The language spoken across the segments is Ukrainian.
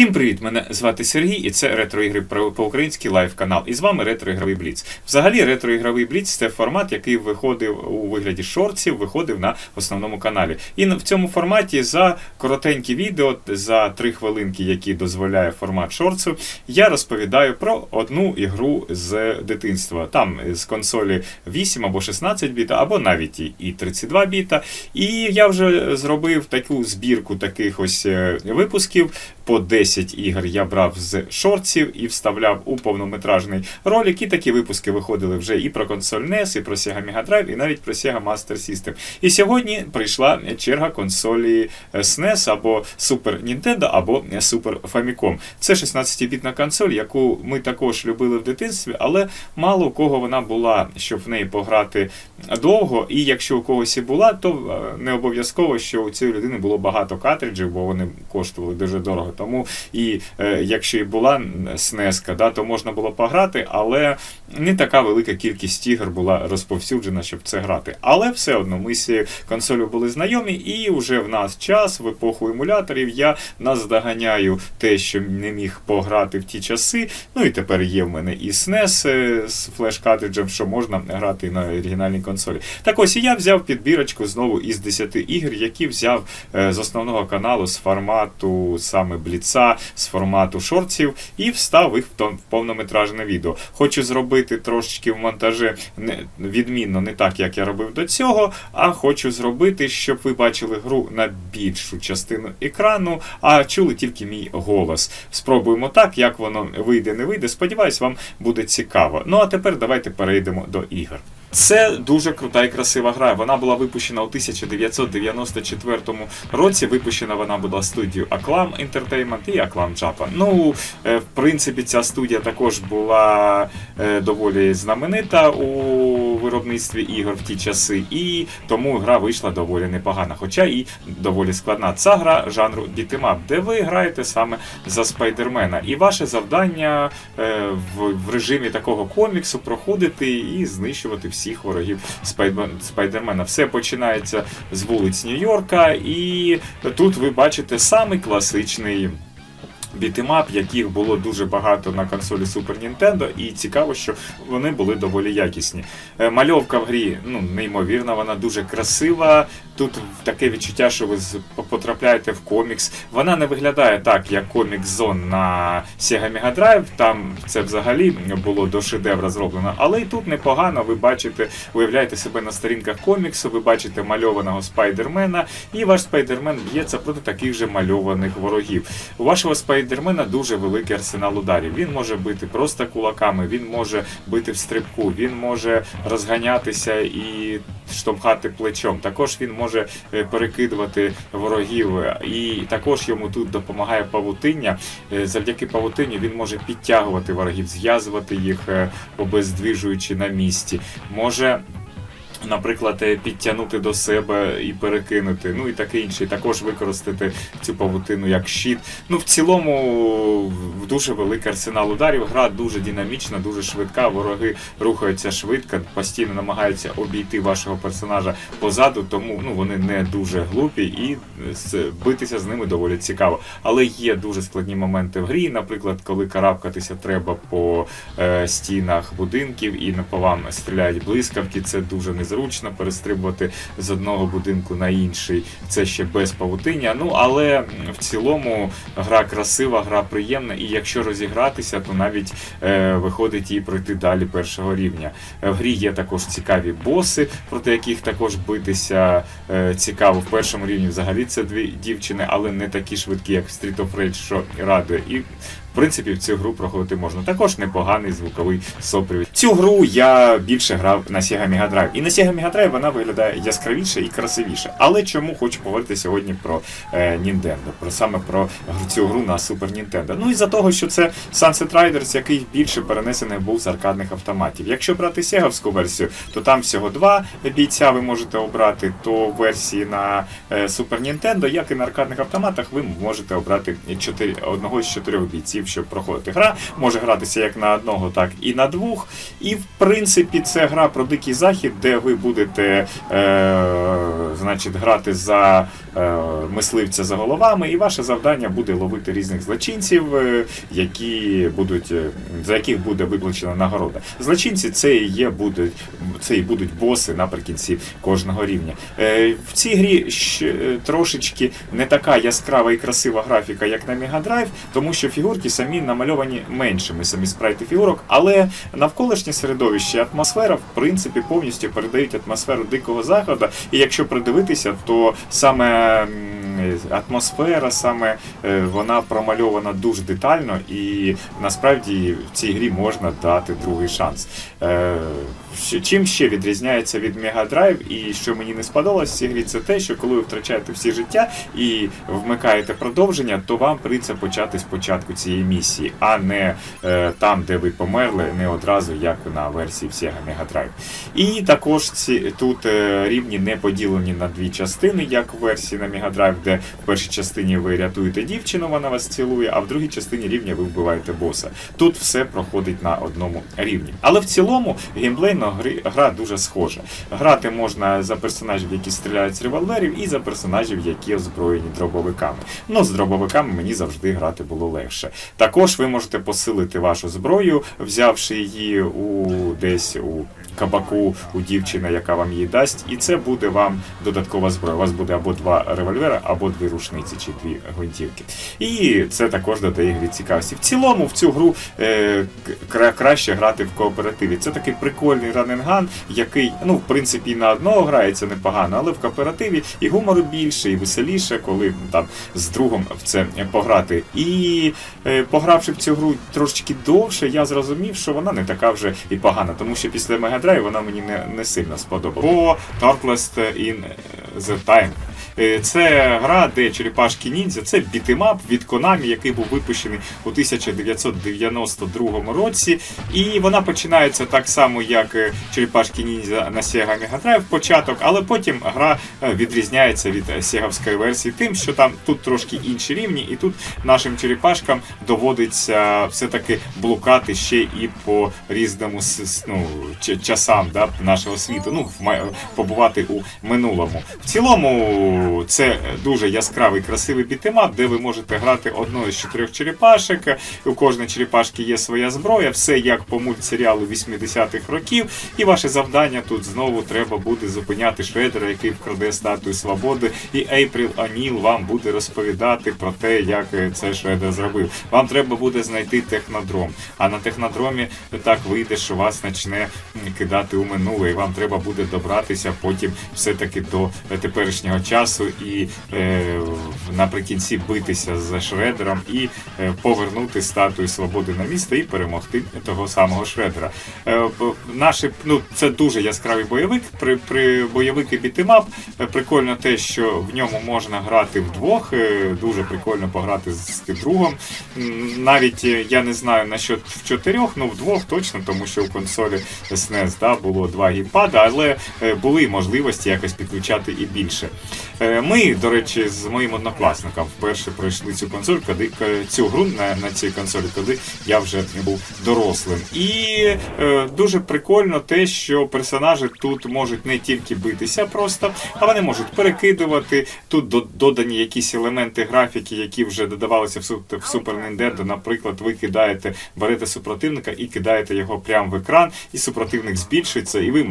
Всім привіт! Мене звати Сергій, і це ретроігри по-українськи лайв канал. І з вами ретроігровий Бліц. Взагалі, ретроігровий Бліц це формат, який виходив у вигляді шортів, виходив на основному каналі. І в цьому форматі за коротенькі відео, за 3 хвилинки, які дозволяє формат шортсу, я розповідаю про одну ігру з дитинства. Там з консолі 8 або 16 біта, або навіть і- і 32 біта. І я вже зробив таку збірку таких ось е, випусків. По 10 ігор я брав з шортсів і вставляв у повнометражний ролик. І такі випуски виходили вже і про консоль NES, і про Sega Mega Drive, і навіть про Sega Master System. І сьогодні прийшла черга консолі е, SNES або Super Nintendo, або Super Famicom. Це 16-бітна консоль, яку ми також любили в дитинстві, але мало у кого вона була, щоб в неї пограти довго. І якщо у когось і була, то е, не обов'язково, що у цієї людини було багато картриджів, бо вони коштували дуже дорого. Тому і е, якщо і була снеска, да, то можна було пограти, але не така велика кількість ігор була розповсюджена, щоб це грати. Але все одно ми з консолю були знайомі, і вже в нас час, в епоху емуляторів, я наздоганяю те, що не міг пограти в ті часи. Ну і тепер є в мене і SNES е, з флеш-картриджем, що можна грати на оригінальній консолі. Так ось і я взяв підбірочку знову із 10 ігор, які взяв е, з основного каналу з формату саме бліца, з формату шортів, і встав їх в то- в повнометражне відео. Хочу зробити трошечки в монтажі відмінно, не так, як я робив до цього, а хочу зробити, щоб ви бачили гру на більшу частину екрану, а чули тільки мій голос. Спробуємо так, як воно вийде, не вийде. Сподіваюсь, вам буде цікаво. Ну а тепер давайте перейдемо до ігор. Це дуже крута і красива гра. Вона була випущена у 1994 році. Випущена вона була студією Acclaim Entertainment і Acclaim Japan. Ну, е, в принципі, ця студія також була е, доволі знаменита у виробництві ігор в ті часи, і тому гра вийшла доволі непогана, хоча і доволі складна. Ця гра жанру бітемап, де ви граєте саме за спайдермена. І ваше завдання е, в, режимі такого коміксу проходити і знищувати всіх ворогів Спайдер- спайдермена. Все починається з вулиць Нью-Йорка, і тут ви бачите самий класичний. Бітемап, яких було дуже багато на консолі Super Nintendo, і цікаво, що вони були доволі якісні. Е, Мальовка в грі ну, неймовірна, вона дуже красива. Тут таке відчуття, що ви потрапляєте в комікс. Вона не виглядає так, як комікс зон на Sega Mega Drive. Там це взагалі було до шедевра зроблено. Але і тут непогано. Ви бачите, уявляєте себе на сторінках коміксу, ви бачите мальованого спайдермена, і ваш спайдермен б'ється проти таких же мальованих ворогів. У вашого спайдермена дуже великий арсенал ударів. Він може бити просто кулаками, він може бити в стрибку, він може розганятися і штовхати плечом. Також він може е, перекидувати ворогів, і також йому тут допомагає павутиння. Е, Завдяки павутині він може підтягувати ворогів, зв'язувати їх, е, обездвіжуючи на місці. Може Наприклад, е, підтягнути до себе і перекинути, ну і таке інше, також використати цю павутину як щит. Ну, в цілому дуже великий арсенал ударів. Гра дуже динамічна, дуже швидка. Вороги рухаються швидко, постійно намагаються обійти вашого персонажа позаду, тому ну вони не дуже глупі і е, битися з ними доволі цікаво. Але є дуже складні моменти в грі. Наприклад, коли карабкатися треба по е, стінах будинків і по вам стріляють блискавки, це дуже незручно перестрибувати з одного будинку на інший. Це ще без павутиння. Ну але в цілому гра красива, гра приємна, і якщо розігратися, то навіть е, виходить і пройти далі першого рівня. Е, В грі є також цікаві боси, проти яких також битися е, цікаво. В першому рівні взагалі це дві дівчини, але не такі швидкі, як в Street of Rage, що радує. І в принципі, в цю гру проходити можна. Також непоганий звуковий сопривід. Цю гру я більше грав на Sega Mega Drive. І на Sega Mega Drive вона виглядає яскравіше і красивіше. Але чому хочу поговорити сьогодні про е, Nintendo, про саме про цю гру на Super Nintendo. Ну і за того, що це Sunset Riders, який більше перенесений був з аркадних автоматів. Якщо брати сеговську версію, то там всього два бійця ви можете обрати, то версії на е, Super Nintendo, як і на аркадних автоматах, ви можете обрати чотири, одного з чотирьох бійців, щоб проходити. Гра може гратися як на одного, так і на двох. І в принципі це гра про дикий захід, де ви будете е, значить, грати за мисливця за головами, і ваше завдання буде ловити різних злочинців, е, які будуть, е, за яких буде виплачена нагорода. Злочинці це і є будуть, це і будуть боси наприкінці кожного рівня. Е, в цій грі е, трошечки не така яскрава і красива графіка, як на Drive, тому що фігурки самі намальовані меншими, самі спрайти фігурок, але навколишнє середовище, атмосфера, в принципі, повністю передають атмосферу дикого заходу. І якщо придивитися, то саме атмосфера, саме е, вона промальована дуже детально, і насправді в цій грі можна дати другий шанс. Чим ще відрізняється від Drive, і що мені не сподобалось в цій грі, це те, що коли ви втрачаєте всі життя і вмикаєте продовження, то вам прийдеться почати спочатку цієї місії, а не е, там, де ви померли, не одразу, як на версії Sega Mega Drive. І також ці тут е, рівні не поділені на дві частини, як в версії на Mega Drive, де в першій частині ви рятуєте дівчину, вона вас цілує, а в другій частині рівня ви вбиваєте боса. Тут все проходить на одному рівні. Але в цілому геймплейно гри, гра дуже схожа. Грати можна за персонажів, які стріляють з револьверів, і за персонажів, які озброєні дробовиками. Ну, з дробовиками мені завжди грати було легше. Також ви можете посилити вашу зброю, взявши її у десь у кабаку у дівчини, яка вам її дасть, і це буде вам додаткова зброя. У вас буде або два револьвера, або дві рушниці чи дві гвинтівки. І це також додає грі цікавості. В цілому в цю гру е, кра- краще грати в кооперативі. Це такий прикольний раненган, який, ну, в принципі, на одного грається непогано, але в кооперативі і гумору більше, і веселіше, коли там з другом в це пограти. І е, погравши в цю гру трошечки довше, я зрозумів, що вона не така вже і погана, тому що після Mega вона мені не, не сильно сподобала. Бо Northwest in the Time. Е, Це гра, де черепашки ніндзя, це бітемап від Konami, який був випущений у 1992 році. І вона починається так само, як е, черепашки ніндзя на Sega Mega Drive початок, але потім гра е, відрізняється від сеговської версії тим, що там тут трошки інші рівні, і тут нашим черепашкам доводиться все-таки блукати ще і по різному ну, часам да, нашого світу, ну, побувати у минулому. В цілому це дуже яскравий, красивий бітемап, де ви можете грати одною з чотирьох черепашок. У кожної черепашки є своя зброя, все як по мультсеріалу 80-х років. І ваше завдання тут знову треба буде зупиняти Шредера, який вкраде статую свободи. І Ейпріл Оніл вам буде розповідати про те, як це Шредер зробив. Вам треба буде знайти технодром. А на технодромі так вийде, що вас почне кидати у минуле, і вам треба буде добратися потім все-таки до теперішнього часу і е, наприкінці битися з Шредером і е, повернути статую свободи на місто і перемогти того самого Шредера. Е, наші, ну, це дуже яскравий бойовик. При, при бойовик і бітемап. Е, Прикольно те, що в ньому можна грати вдвох. Дуже прикольно пограти з, другом. Навіть я не знаю насчет в чотирьох, ну вдвох точно, тому що у консолі SNES да, було два геймпада, але були можливості якось підключати і більше. Е, Ми, до речі, з моїм однокласником вперше пройшли цю консоль, коли цю гру на, на цій консолі, коли я вже був дорослим. І е, дуже прикольно те, що персонажі тут можуть не тільки битися просто, а вони можуть перекидувати. Тут до- додані якісь елементи графіки, які вже додавалися в, Су- в Super Nintendo. Наприклад, ви кидаєте, берете супротивника і кидаєте його прямо в екран, і супротивник збільшується, і ви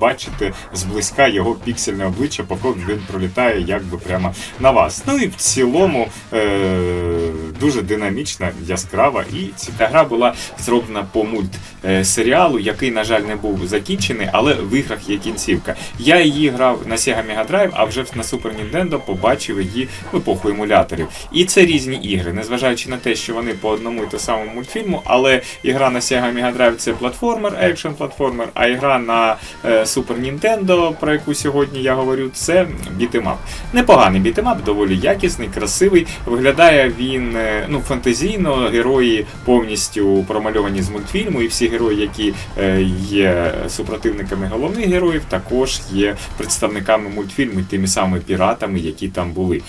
бачите зблизька його піксельне обличчя, поки він пролітає якби прямо на вас. Ну і в цілому е- дуже динамічна, яскрава, і ця гра була зроблена по мультсеріалу, який, на жаль, не був закінчений, але в іграх є кінцівка. Я її грав на Sega Mega Drive, а вже на Super Nintendo побачив її в епоху емуляторів. І це різні ігри, незважаючи на те, що вони по одному і тому самому мультфільму, але ігра на Sega Mega Drive це платформер, екшн платформер, а ігра на е, Super Nintendo, про яку сьогодні я говорю, це бітемап. Непоганий бітемап, доволі якісний, красивий. Виглядає він е, ну, фантазійно, герої повністю промальовані з мультфільму, і всі герої, які е, є супротивниками головних героїв, також є представниками мультфільму, тими самими піратами, які там були.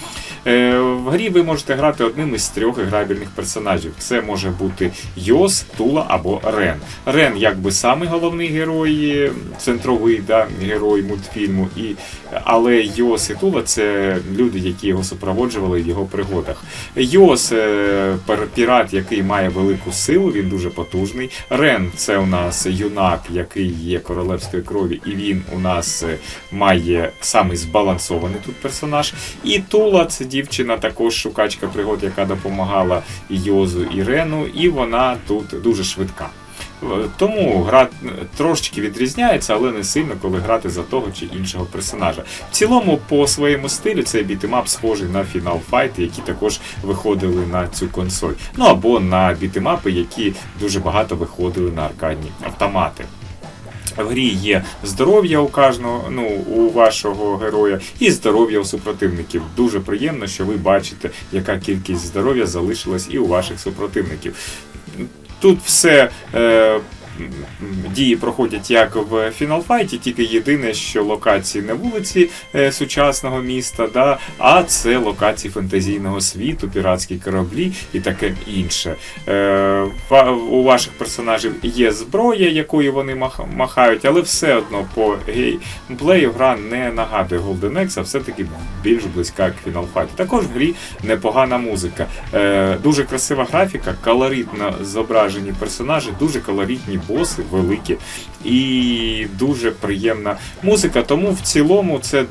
Е, В грі ви можете грати одним із трьох грабельних персонажів. Це може бути Йос, Тула або Рен. Рен, якби самий головний герой, центровий да, герой мультфільму, і, але Але Йос і Тула це люди, які його супроводжували в його пригодах. Йос е, пірат, який має велику силу, він дуже потужний. Рен це у нас юнак, який є королевської крові, і він у нас е, має самий збалансований тут персонаж. І Тула це дівчина, також шукачка пригод, яка допомагала Йозу і Рену, і вона тут дуже швидка. Тому гра трошечки відрізняється, але не сильно, коли грати за того чи іншого персонажа. В цілому, по своєму стилю, цей бітемап схожий на Final Fight, які також виходили на цю консоль. Ну або на бітемапи, які дуже багато виходили на аркадні автомати. В грі є здоров'я у кожного, ну у вашого героя, і здоров'я у супротивників. Дуже приємно, що ви бачите, яка кількість здоров'я залишилась і у ваших супротивників. Тут все. Е, Дії проходять як в Final Fight, тільки єдине, що локації не вулиці е, сучасного міста, да, а це локації фентезійного світу, піратські кораблі і таке інше. Е, у ваших персонажів є зброя, якою вони мах- махають, але все одно по геймплею гра не нагадує Golden Axe, а все-таки більш близька к Final Fight. Також в грі непогана музика. Е, дуже красива графіка, колоритно зображені персонажі, дуже колоритні боси, великі і дуже приємна музика. Тому в цілому це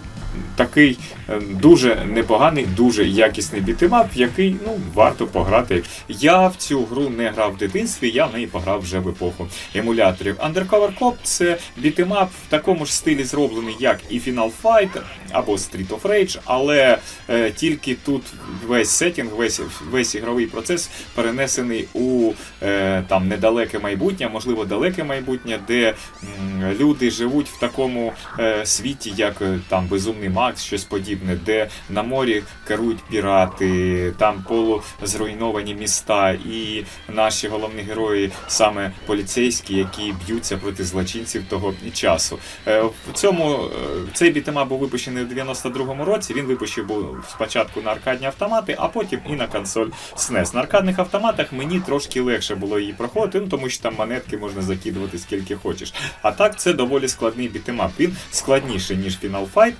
такий е, дуже непоганий, дуже якісний бітемап, в який ну варто пограти. Я в цю гру не грав в дитинстві, я в неї пограв вже в епоху емуляторів. Undercover Cop це бітемап в такому ж стилі зроблений, як і Final Fight або Street of Rage, але е, тільки тут весь сетінг, весь, весь ігровий процес перенесений у е, там недалеке майбутнє, можливо, далеке майбутнє, де м, люди живуть в такому е, світі, як е, там Безумний Макс, щось подібне, де на морі керують пірати, там полузруйновані міста, і наші головні герої саме поліцейські, які б'ються проти злочинців того часу. Е, В цьому е, цей бітемап був випущений у 92-му році. Він випущив був спочатку на аркадні автомати, а потім і на консоль SNES. На аркадних автоматах мені трошки легше було її проходити, ну тому що там монетки можна закидувати скільки хочеш. А так це доволі складний бітемап. Він складніший ніж Final Fight.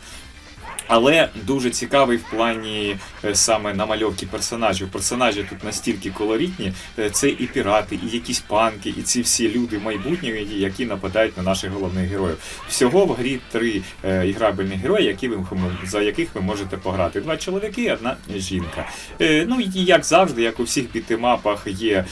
Але дуже цікавий в плані е, саме намальовки персонажів. Персонажі тут настільки колоритні, е, це і пірати, і якісь панки, і ці всі люди майбутнього, які нападають на наших головних героїв. Всього в грі три е, іграбельні герої, які ви за яких ви можете пограти. Два чоловіки, одна жінка. Ну і як завжди, як у всіх бітемапах, є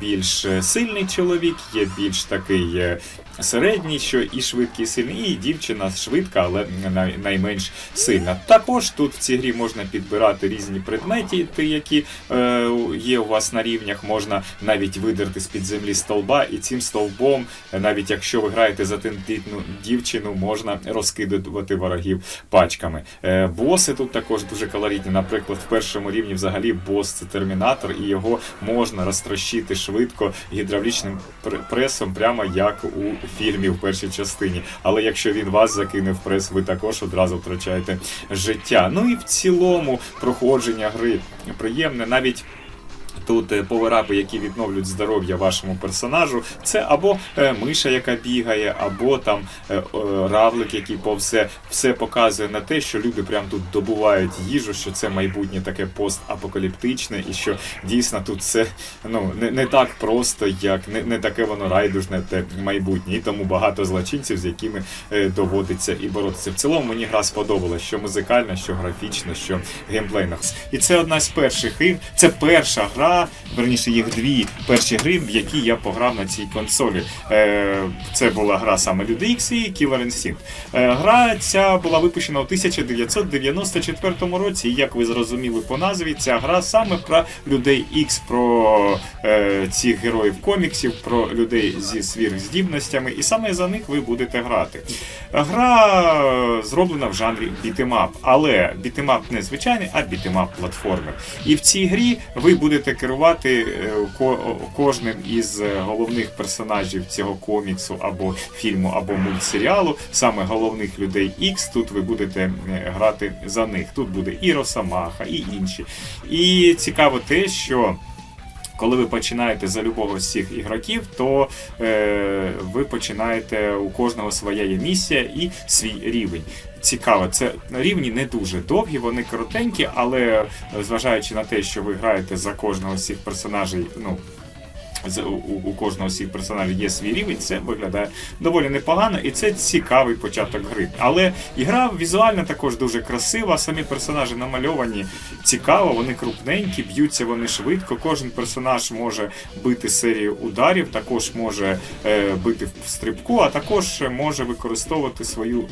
більш сильний чоловік, є більш такий. Середній, що і швидкий, і сильний, і дівчина швидка, але най- найменш сильна. Також тут в цій грі можна підбирати різні предмети, які е, є у вас на рівнях. Можна навіть видерти з-під землі стовба, і цим стовбом, е, навіть якщо ви граєте за тендітну дівчину, можна розкидувати ворогів пачками. Е, боси тут також дуже колоритні. Наприклад, в першому рівні взагалі бос це термінатор, і його можна розтрощити швидко гідравлічним пр- пресом, прямо як у фільмі в першій частині. Але якщо він вас закине в прес, ви також одразу втрачаєте життя. Ну і в цілому проходження гри приємне, навіть. Тут е, поверапи, які відновлюють здоров'я вашому персонажу, це або е, миша, яка бігає, або там е, равлик, який по все, показує на те, що люди прям тут добувають їжу, що це майбутнє таке постапокаліптичне, і що дійсно тут все ну не, не так просто, як не, не таке воно райдужне те майбутнє. І тому багато злочинців, з якими доводиться і боротися. В цілому мені гра сподобалась, що музикальна, що графічна, що геймплейна. І це одна з перших ігр. Це перша гра, верніше їх дві перші гри, в які я пограв на цій консолі. Е, це була гра саме Люди X і Killer Instinct. Е, гра ця була випущена у 1994 році. І як ви зрозуміли по назві, ця гра саме про людей X, про е, цих героїв коміксів, про людей зі сверхздібностями, і саме за них ви будете грати. Гра зроблена в жанрі бітемап, але бітемап не звичайний, а бітемап платформер. І в цій грі ви будете керувати е, кожним із е, головних персонажів цього коміксу або фільму, або мультсеріалу, саме головних людей X. Тут ви будете е, грати за них. Тут буде і Росомаха, і інші. І цікаво те, що. Коли ви починаєте за любого з цих ігроків, то е, ви починаєте у кожного своя є місія і свій рівень. Цікаво, це рівні не дуже довгі, вони коротенькі, але зважаючи на те, що ви граєте за кожного з цих персонажей, ну. У кожного з цих персонажів є свій рівень, це виглядає доволі непогано, і це цікавий початок гри. Але ігра візуально також дуже красива. Самі персонажі намальовані цікаво, вони крупненькі, б'ються вони швидко. Кожен персонаж може бити серію ударів, також може е, бити в стрибку, а також може використовувати свою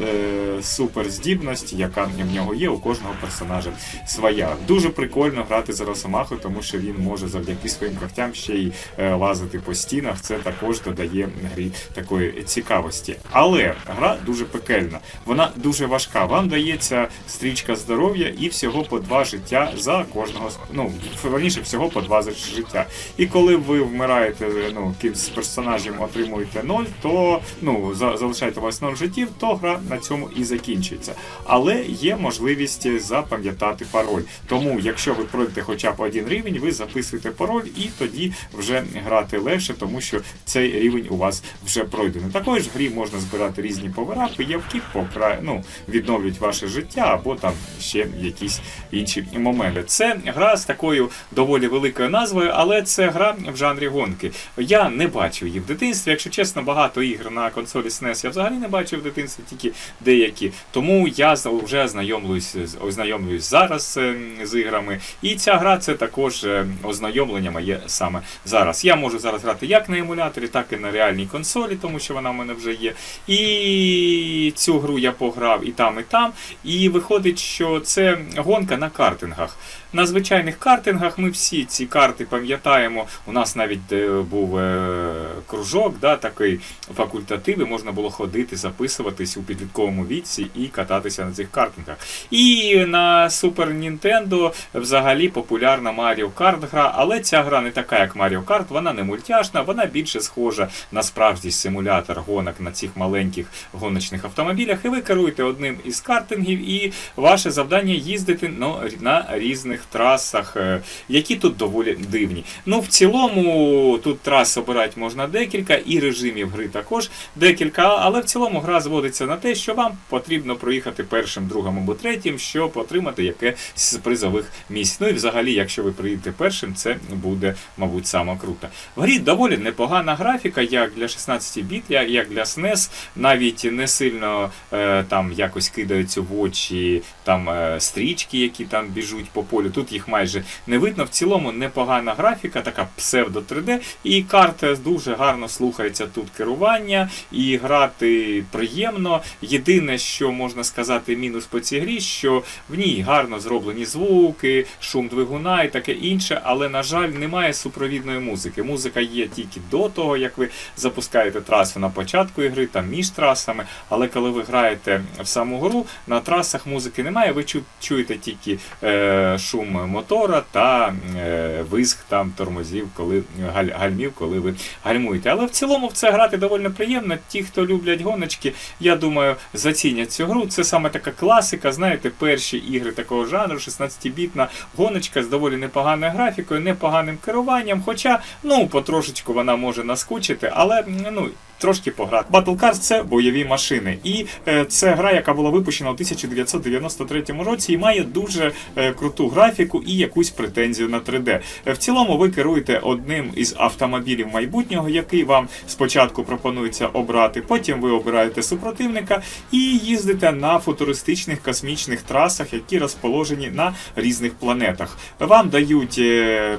е, суперздібність, яка в нього є. У кожного персонажа своя. Дуже прикольно грати за Росомаху, тому що він може завдяки своїм когтям ще й е, лазити по стінах. Це також додає грі такої цікавості. Але гра дуже пекельна, вона дуже важка. Вам дається стрічка здоров'я і всього по два життя за кожного ну раніше всього по два життя. І коли ви вмираєте, ну з персонажем отримуєте ноль, то ну за- залишаєте у вас ноль життів, то гра на цьому і закінчується. Але є можливість запам'ятати пароль. Тому, якщо ви пройдете хоча б один рівень, ви записуєте пароль і тоді вже грати легше, тому що цей рівень у вас вже пройдений. Також в грі можна збирати різні поверапи, явки покра... ну, відновлюють ваше життя або там ще якісь інші моменти. Це гра з такою доволі великою назвою, але це гра в жанрі гонки. Я не бачив її в дитинстві. Якщо чесно, багато ігр на консолі SNES я взагалі не бачив в дитинстві, тільки деякі. Тому я вже ознайомлююсь, з- ознайомлююсь зараз е, з іграми. І ця гра це також е, ознайомлення моє саме зараз. Я можу зараз грати як на емуляторі, так і на реальній консолі, тому що вона в мене вже є. І цю гру я пограв і там, і там. І виходить, що це гонка на картингах. На звичайних картингах ми всі ці карти пам'ятаємо. У нас навіть е, був е, кружок, да, такий факультатив, і можна було ходити, записуватись у підлітковому віці і кататися на цих картингах. І на Super Nintendo взагалі популярна Mario Kart гра, але ця гра не така, як Mario Kart, вона не мультяшна, вона більше схожа на справжній симулятор гонок на цих маленьких гоночних автомобілях. І ви керуєте одним із картингів, і ваше завдання їздити ну, на різних трасах, е, які тут доволі дивні. Ну, в цілому, тут трас обирати можна декілька, і режимів гри також декілька, але в цілому гра зводиться на те, що вам потрібно проїхати першим, другим або третім, щоб отримати якесь з призових місць. Ну і взагалі, якщо ви приїдете першим, це буде, мабуть, саме круто. В грі доволі непогана графіка, як для 16 біт, як як для SNES, навіть не сильно е, там якось кидаються в очі там е, стрічки, які там біжуть по полю. Тут їх майже не видно. В цілому непогана графіка, така псевдо 3D, і карта дуже гарно слухається тут керування, і грати приємно. Єдине, що можна сказати, мінус по цій грі, що в ній гарно зроблені звуки, шум двигуна і таке інше, але, на жаль, немає супровідної музики. Музика є тільки до того, як ви запускаєте трасу на початку ігри, там між трасами. Але коли ви граєте в саму гру, на трасах музики немає, ви чуєте тільки е, шум мотора та е, визг там тормозів, коли галь, гальмів, коли ви гальмуєте. Але в цілому в це грати доволі приємно. Ті, хто люблять гоночки, я думаю, зацінять цю гру. Це саме така класика, знаєте, перші ігри такого жанру, 16-бітна гоночка з доволі непоганою графікою, непоганим керуванням. Хоча, ну, потрошечку вона може наскучити, але ну. Трошки пограти. Battle Cars – це бойові машини. І е, це гра, яка була випущена у 1993 році, і має дуже е, круту графіку і якусь претензію на 3D. Е, в цілому ви керуєте одним із автомобілів майбутнього, який вам спочатку пропонується обрати. Потім ви обираєте супротивника і їздите на футуристичних космічних трасах, які розположені на різних планетах. Вам дають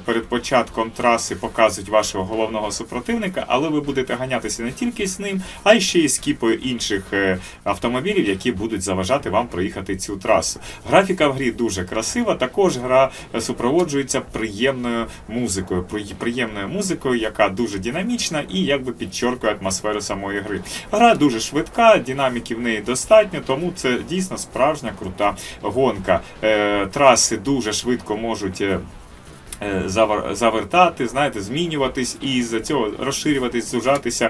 перед початком траси, показують вашого головного супротивника, але ви будете ганятися не тільки з ним, а й ще й з кіпою інших е, автомобілів, які будуть заважати вам проїхати цю трасу. Графіка в грі дуже красива. Також гра е, супроводжується приємною музикою, приємною музикою, яка дуже динамічна і якби підчоркує атмосферу самої гри. Гра дуже швидка, динаміки в неї достатньо, тому це дійсно справжня крута гонка. Е, траси дуже швидко можуть. Е, завертати, знаєте, змінюватись і з цього розширюватись, зужатися.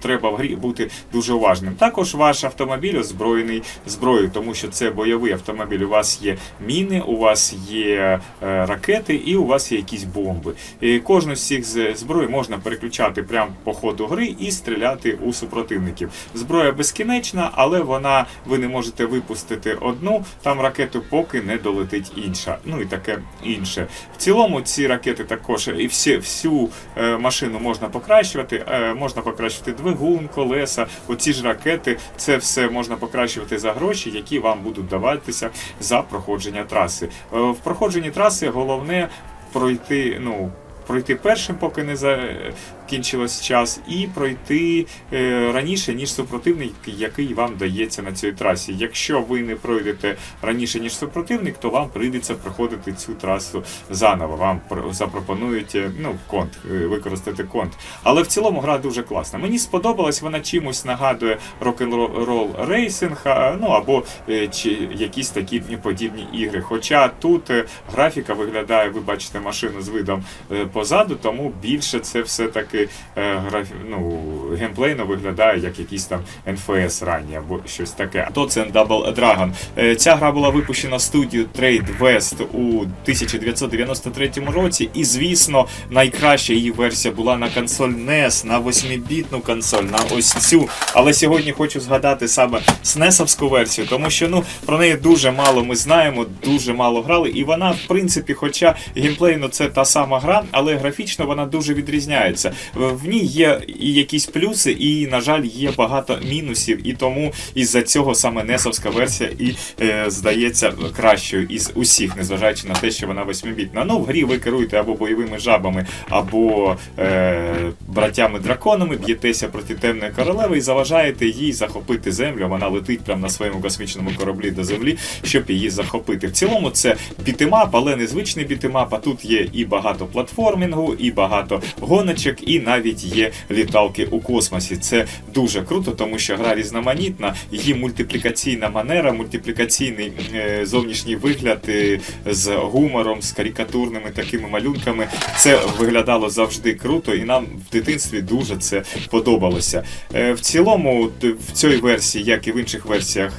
Треба в грі бути дуже уважним. Також ваш автомобіль озброєний зброєю, тому що це бойовий автомобіль. У вас є міни, у вас є е, ракети і у вас є якісь бомби. І кожну з цих з- зброй можна переключати прямо по ходу гри і стріляти у супротивників. Зброя безкінечна, але вона ви не можете випустити одну, там ракету поки не долетить інша. Ну і таке інше. В цілому ці ракети також і всі, всю е, машину можна покращувати. Е, можна покращувати двигун, колеса. Оці ж ракети, це все можна покращувати за гроші, які вам будуть даватися за проходження траси. Е, в проходженні траси головне пройти, ну. Пройти першим, поки не закінчилось час, і пройти е, раніше, ніж супротивник, який вам дається на цій трасі. Якщо ви не пройдете раніше, ніж супротивник, то вам прийдеться проходити цю трасу заново. Вам пр- запропонують е, ну, конт, е, використати конт. Але в цілому гра дуже класна. Мені сподобалась, вона чимось нагадує рок-н-рол рейсинг, ну або чи якісь такі подібні ігри. Хоча тут графіка виглядає, ви бачите машину з видом позаду, тому більше це все-таки е, графі... ну, геймплейно виглядає як якийсь там NFS ранні або щось таке. То це Double Dragon. Е, Ця гра була випущена студією Trade West у 1993 році, і звісно, найкраща її версія була на консоль NES, на 8-бітну консоль, на ось цю. Але сьогодні хочу згадати саме SNES-овську версію, тому що ну про неї дуже мало ми знаємо, дуже мало грали, і вона, в принципі, хоча геймплейно це та сама гра, але графічно вона дуже відрізняється. В в ній є і якісь плюси, і, на жаль, є багато мінусів, і тому із-за цього саме несовська версія і е, здається кращою із усіх, незважаючи на те, що вона восьмибітна. Ну, в грі ви керуєте або бойовими жабами, або е, братями-драконами, б'єтеся проти темної королеви і заважаєте їй захопити землю. Вона летить прямо на своєму космічному кораблі до землі, щоб її захопити. В цілому це бітимап, але незвичний бітимап. А тут є і багато платформінгу, і багато гоночок, і навіть є літалки у космосі. Це дуже круто, тому що гра різноманітна, її мультиплікаційна манера, мультиплікаційний е, зовнішній вигляд е, з гумором, з карикатурними такими малюнками. Це виглядало завжди круто, і нам в дитинстві дуже це подобалося. Е, в цілому, в цій версії, як і в інших версіях,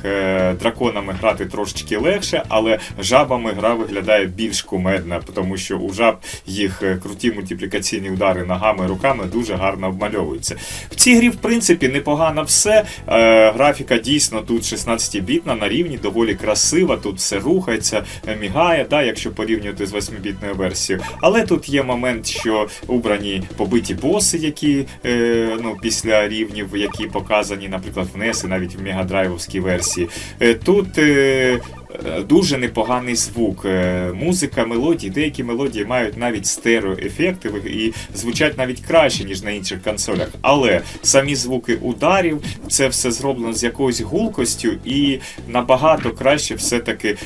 драконами грати трошечки легше, але жабами гра виглядає більш кумедна, тому що у жаб їх круті мультиплікаційні удари ногами, руками дуже гарно обмальовуються. В цій грі, в принципі, непогано все. Е, графіка дійсно тут 16-бітна на рівні, доволі красива, тут все рухається, е, мігає, да, якщо порівнювати з 8-бітною версією. Але тут є момент, що убрані побиті боси, які е, ну, після рівнів, які показані, наприклад, в NES і навіть в мегадрайвовській версії. Е, тут. Е, Дуже непоганий звук, Е, музика, мелодії. Деякі мелодії мають навіть стереоефекти і звучать навіть краще, ніж на інших консолях. Але самі звуки ударів, це все зроблено з якоюсь гулкостю, і набагато краще все-таки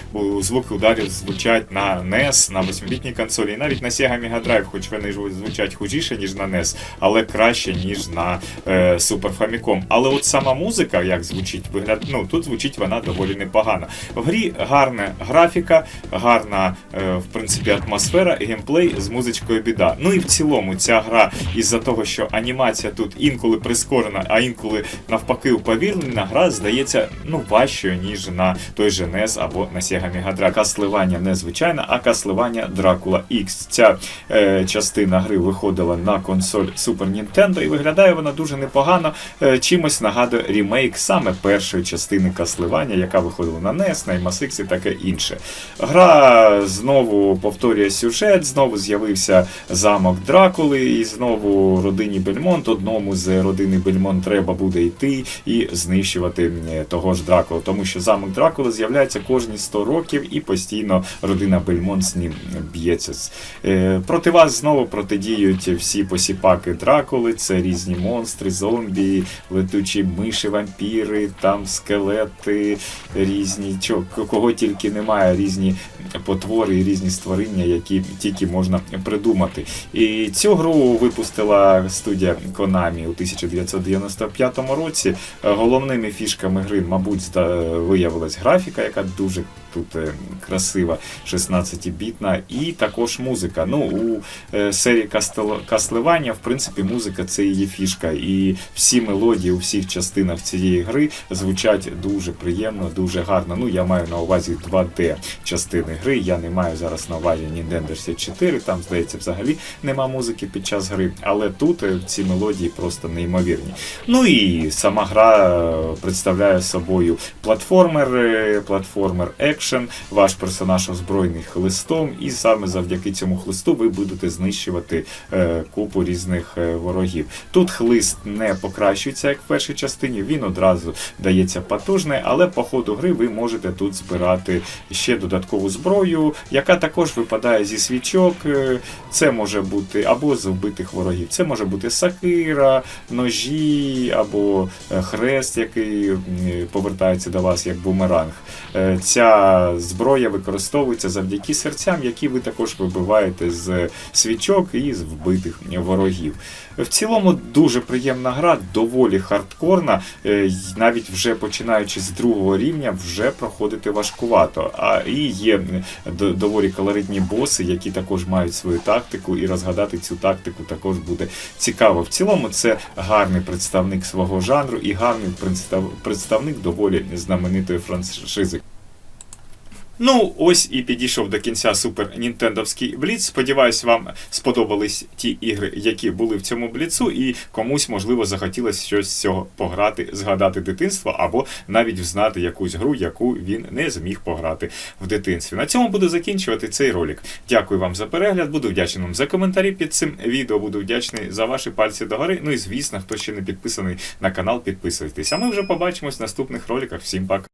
звуки ударів звучать на NES, на 8-бітній консолі, і навіть на Sega Mega Drive, хоч вони звучать хужіше, ніж на NES, але краще, ніж на е, Super Famicom. Але от сама музика, як звучить, вигляд, ну тут звучить вона доволі непогано. В грі гарна графіка, гарна, е, в принципі, атмосфера, геймплей з музичкою біда. Ну і в цілому ця гра, із-за того, що анімація тут інколи прискорена, а інколи навпаки уповільнена, гра здається ну важчою, ніж на той же NES або на Sega Mega Drive. Касливання не звичайне, а касливання Dracula X. Ця е, частина гри виходила на консоль Super Nintendo і виглядає вона дуже непогано. Е, чимось нагадує ремейк саме першої частини Касливання, яка виходила на NES, на MSX і таке інше. Гра знову повторює сюжет, знову з'явився замок Дракули, і знову родині Бельмонт. Одному з родини Бельмонт треба буде йти і знищувати того ж Дракулу, тому що замок Дракули з'являється кожні 100 років, і постійно родина Бельмонт з ним б'ється. Е, Проти вас знову протидіють всі посіпаки Дракули, це різні монстри, зомбі, летучі миші, вампіри, там скелети, різні, чо, кого тільки немає, різні потвори і різні створіння, які тільки можна придумати. І цю гру випустила студія Konami у 1995 році. Головними фішками гри, мабуть, виявилась графіка, яка дуже тут е, красива 16-бітна, і також музика. Ну, у е, серії Кастлевання, в принципі, музика це її фішка. І всі мелодії у всіх частинах цієї гри звучать дуже приємно, дуже гарно. Ну, я маю на увазі 2D частини гри. Я не маю зараз на увазі Nintendo 64, там, здається, взагалі нема музики під час гри. Але тут е, ці мелодії просто неймовірні. Ну і сама гра е, представляє собою платформер, е, платформер екшен. Ваш персонаж озброєний хлистом, і саме завдяки цьому хлисту ви будете знищувати купу різних ворогів. Тут хлист не покращується, як в першій частині, він одразу дається потужний, але по ходу гри ви можете тут збирати ще додаткову зброю, яка також випадає зі свічок. Е, Це може бути або з вбитих ворогів, це може бути сакира, ножі або е, хрест, який повертається до вас як бумеранг. Е, Ця зброя використовується завдяки серцям, які ви також вибиваєте з свічок і з вбитих ворогів. В цілому дуже приємна гра, доволі хардкорна. е, Навіть вже починаючи з другого рівня, вже проходити важкувато. А і є доволі колоритні боси, які також мають свою тактику, і розгадати цю тактику також буде цікаво. В цілому це гарний представник свого жанру і гарний представ- представник доволі знаменитої франшизи. Ну, ось і підійшов до кінця Супер Нінтендовський Бліц. Сподіваюсь, вам сподобались ті ігри, які були в цьому бліцу, і комусь, можливо, захотілося щось з цього пограти, згадати дитинство, або навіть взнати якусь гру, яку він не зміг пограти в дитинстві. На цьому буду закінчувати цей ролик. Дякую вам за перегляд, буду вдячний вам за коментарі під цим відео, буду вдячний за ваші пальці догори. Ну і звісно, хто ще не підписаний на канал, підписуйтесь. А ми вже побачимось в наступних роликах. Всім пока.